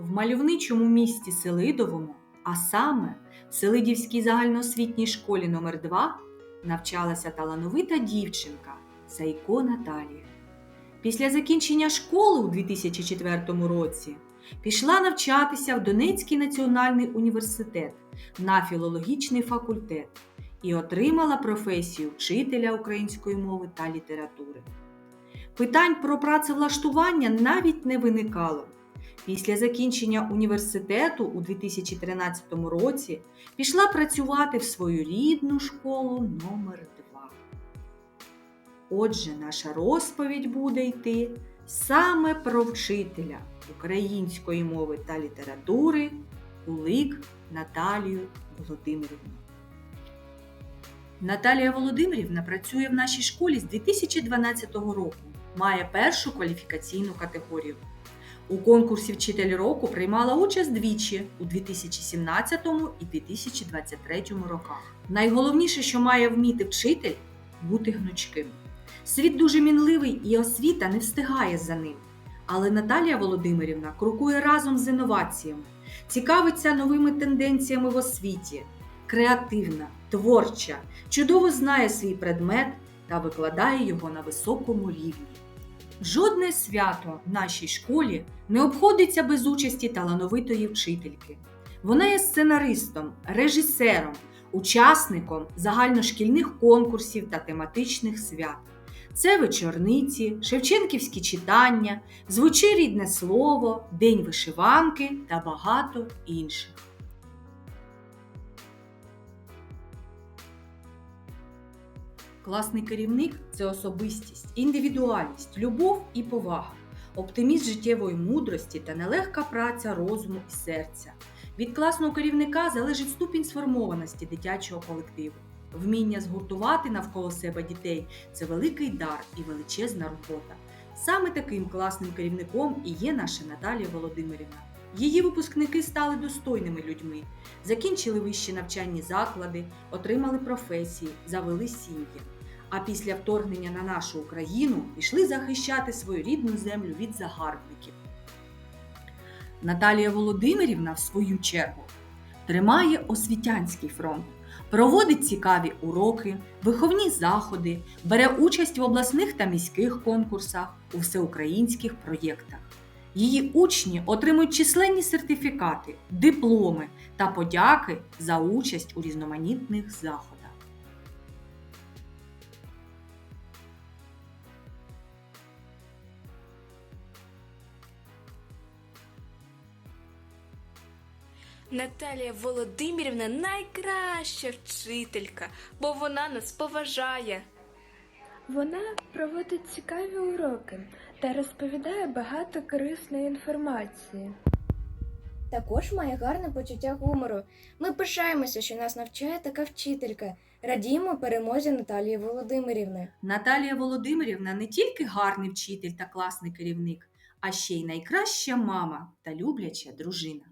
В мальовничому місті Селидовому, а саме в Селидівській загальноосвітній школі номер 2 навчалася талановита дівчинка Сайко Наталія. Після закінчення школи у 2004 році пішла навчатися в Донецький національний університет на філологічний факультет і отримала професію вчителя української мови та літератури. Питань про працевлаштування навіть не виникало. Після закінчення університету у 2013 році пішла працювати в свою рідну школу номер 2 Отже, наша розповідь буде йти саме про вчителя української мови та літератури Кулик Наталію Володимирівну. Наталія Володимирівна працює в нашій школі з 2012 року. Має першу кваліфікаційну категорію. У конкурсі Вчитель року приймала участь двічі у 2017 і 2023 роках. Найголовніше, що має вміти вчитель бути гнучким. Світ дуже мінливий і освіта не встигає за ним. Але Наталія Володимирівна крокує разом з інноваціями, цікавиться новими тенденціями в освіті, креативна, творча, чудово знає свій предмет та викладає його на високому рівні. Жодне свято в нашій школі не обходиться без участі талановитої вчительки. Вона є сценаристом, режисером, учасником загальношкільних конкурсів та тематичних свят. Це вечорниці, шевченківські читання, звучи рідне слово, День вишиванки та багато інших. Класний керівник це особистість, індивідуальність, любов і повага, оптиміст життєвої мудрості та нелегка праця розуму і серця. Від класного керівника залежить ступінь сформованості дитячого колективу. Вміння згуртувати навколо себе дітей це великий дар і величезна робота. Саме таким класним керівником і є наша Наталія Володимирівна. Її випускники стали достойними людьми, закінчили вищі навчальні заклади, отримали професії, завели сім'ї. А після вторгнення на нашу Україну пішли захищати свою рідну землю від загарбників. Наталія Володимирівна, в свою чергу, тримає освітянський фронт, проводить цікаві уроки, виховні заходи, бере участь в обласних та міських конкурсах, у всеукраїнських проєктах. Її учні отримують численні сертифікати, дипломи та подяки за участь у різноманітних заходах. Наталія Володимирівна найкраща вчителька, бо вона нас поважає. Вона проводить цікаві уроки та розповідає багато корисної інформації. Також має гарне почуття гумору. Ми пишаємося, що нас навчає така вчителька. Радіємо перемозі Наталії Володимирівни. Наталія Володимирівна не тільки гарний вчитель та класний керівник, а ще й найкраща мама та любляча дружина.